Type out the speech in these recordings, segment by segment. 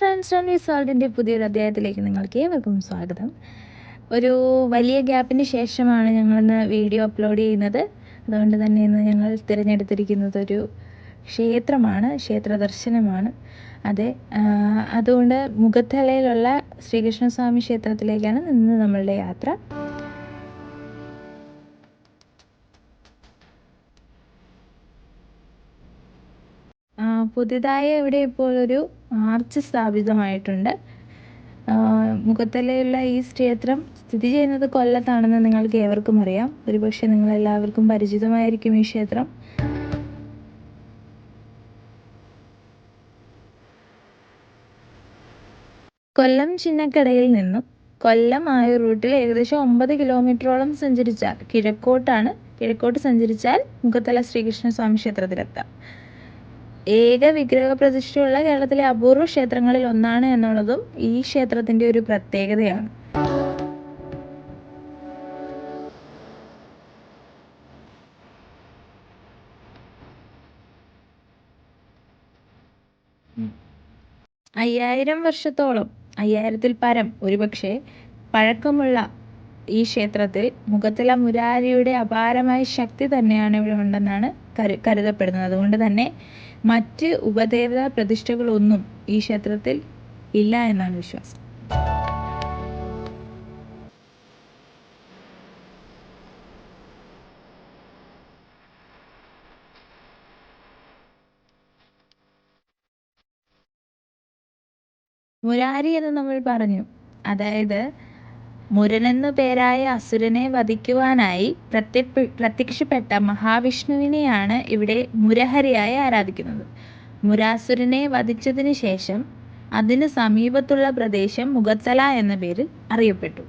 Friends and റിസോൾട്ടിന്റെ പുതിയൊരു അധ്യായത്തിലേക്ക് നിങ്ങൾക്ക് ഏവർക്കും സ്വാഗതം. ഒരു വലിയ ഗ്യാപ്പിന് ശേഷമാണ് ഞങ്ങളിന്ന് വീഡിയോ അപ്ലോഡ് ചെയ്യുന്നത്. അതുകൊണ്ട് തന്നെ ഇന്ന് ഞങ്ങൾ തിരഞ്ഞെടുത്തിരിക്കുന്നത് ഒരു ക്ഷേത്രമാണ് ക്ഷേത്ര ദർശനമാണ്. അതെ അതുകൊണ്ട് മുഖത്തലയിലുള്ള ശ്രീകൃഷ്ണസ്വാമി ക്ഷേത്രത്തിലേക്കാണ് ഇന്ന് നമ്മളുടെ യാത്ര. പുതിയതായി ഇവിടെ ഇപ്പോൾ ഒരു ആർച്ച് സ്ഥാപിതമായിട്ടുണ്ട്. മുഖത്തലയുള്ള ഈ ക്ഷേത്രം സ്ഥിതി ചെയ്യുന്നത് കൊല്ലത്താണെന്ന് നിങ്ങൾക്ക് ഏവർക്കും അറിയാം. ഒരുപക്ഷെ നിങ്ങളെല്ലാവർക്കും പരിചിതമായിരിക്കും ഈ ക്ഷേത്രം. കൊല്ലം ചിന്നക്കടയിൽ നിന്നും കൊല്ലം ആയൂർ റൂട്ടിൽ ഏകദേശം ഒമ്പത് കിലോമീറ്ററോളം സഞ്ചരിച്ചാൽ കിഴക്കോട്ടാണ്. കിഴക്കോട്ട് സഞ്ചരിച്ചാൽ മുഖത്തല ശ്രീകൃഷ്ണസ്വാമി ക്ഷേത്രത്തിലെത്താം. ഏക വിഗ്രഹ പ്രതിഷ്ഠയുള്ള കേരളത്തിലെ അപൂർവ ക്ഷേത്രങ്ങളിൽ ഒന്നാണ് എന്നുള്ളതും ഈ ക്ഷേത്രത്തിന്റെ ഒരു പ്രത്യേകതയാണ്. അയ്യായിരം വർഷത്തോളം അയ്യായിരത്തിൽ പരം ഒരുപക്ഷെ പഴക്കമുള്ള ഈ ക്ഷേത്രത്തിൽ മുഖത്തില മുരാരിയുടെ അപാരമായ ശക്തി തന്നെയാണ് ഇവിടെ ഉണ്ടെന്നാണ് കരു കരുതപ്പെടുന്നത്. അതുകൊണ്ട് തന്നെ മറ്റ് ഉപദേവതാ പ്രതിഷ്ഠകളൊന്നും ഈ ക്ഷേത്രത്തിൽ ഇല്ല എന്നാണ് വിശ്വാസം. മുരാരി എന്ന് നമ്മൾ പറഞ്ഞു. അതായത് മുരനെന്നു പേരായ അസുരനെ വധിക്കുവാനായി പ്രത്യക്ഷപ്പെട്ട മഹാവിഷ്ണുവിനെയാണ് ഇവിടെ മുരഹരിയായി ആരാധിക്കുന്നത്. മുരാസുരനെ വധിച്ചതിന് ശേഷം അതിന് സമീപത്തുള്ള പ്രദേശം മുഖത്തല എന്ന പേരിൽ അറിയപ്പെട്ടു.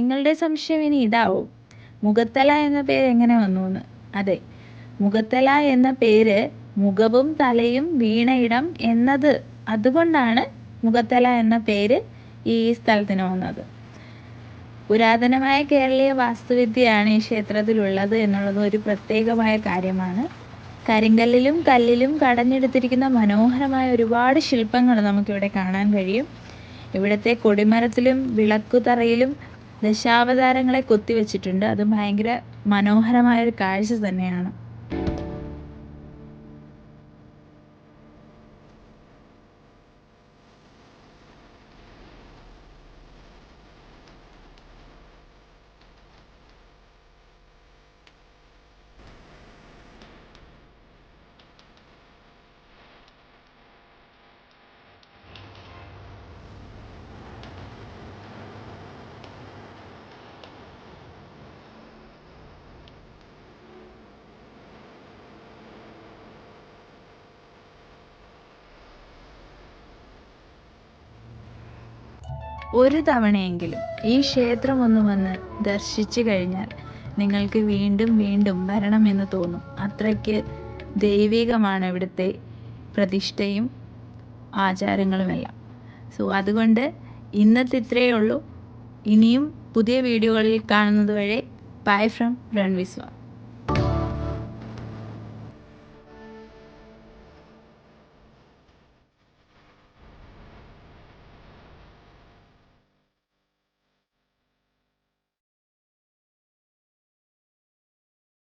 നിങ്ങളുടെ സംശയം ഇനി ഇതാവും. മുഖത്തല എന്ന പേര് എങ്ങനെ വന്നു എന്ന് അതെ മുഖത്തല എന്ന പേര് മുഖവും തലയും വീണയിടം എന്നത് അതുകൊണ്ടാണ് മുഖത്തല എന്ന പേര് ഈ സ്ഥലത്തിന് വന്നത്. പുരാതനമായ കേരളീയ വാസ്തുവിദ്യയാണ് ഈ ക്ഷേത്രത്തിലുള്ളത് എന്നുള്ളത് ഒരു പ്രത്യേകമായ കാര്യമാണ്. കരിങ്കല്ലിലും കല്ലിലും കടഞ്ഞെടുത്തിരിക്കുന്ന മനോഹരമായ ഒരുപാട് ശില്പങ്ങൾ നമുക്കിവിടെ കാണാൻ കഴിയും. ഇവിടുത്തെ കൊടിമരത്തിലും വിളക്കുതറയിലും ദശാവതാരങ്ങളെ കൊത്തിവെച്ചിട്ടുണ്ട്. അത് ഭയങ്കര മനോഹരമായ ഒരു കാഴ്ച തന്നെയാണ്. ഒരു തവണയെങ്കിലും ഈ ക്ഷേത്രം ഒന്ന് വന്ന് ദർശിച്ചു കഴിഞ്ഞാൽ നിങ്ങൾക്ക് വീണ്ടും വീണ്ടും വരണമെന്ന് തോന്നും. അത്രയ്ക്ക് ദൈവികമാണ് ഇവിടുത്തെ പ്രതിഷ്ഠയും ആചാരങ്ങളുമെല്ലാം. സോ അതുകൊണ്ട് ഇന്നത്തെ ഇത്രയേ ഉള്ളൂ. ഇനിയും പുതിയ വീഡിയോകളിൽ കാണുന്നത് വരെ ബൈ ഫ്രം രൺവിസ്വാ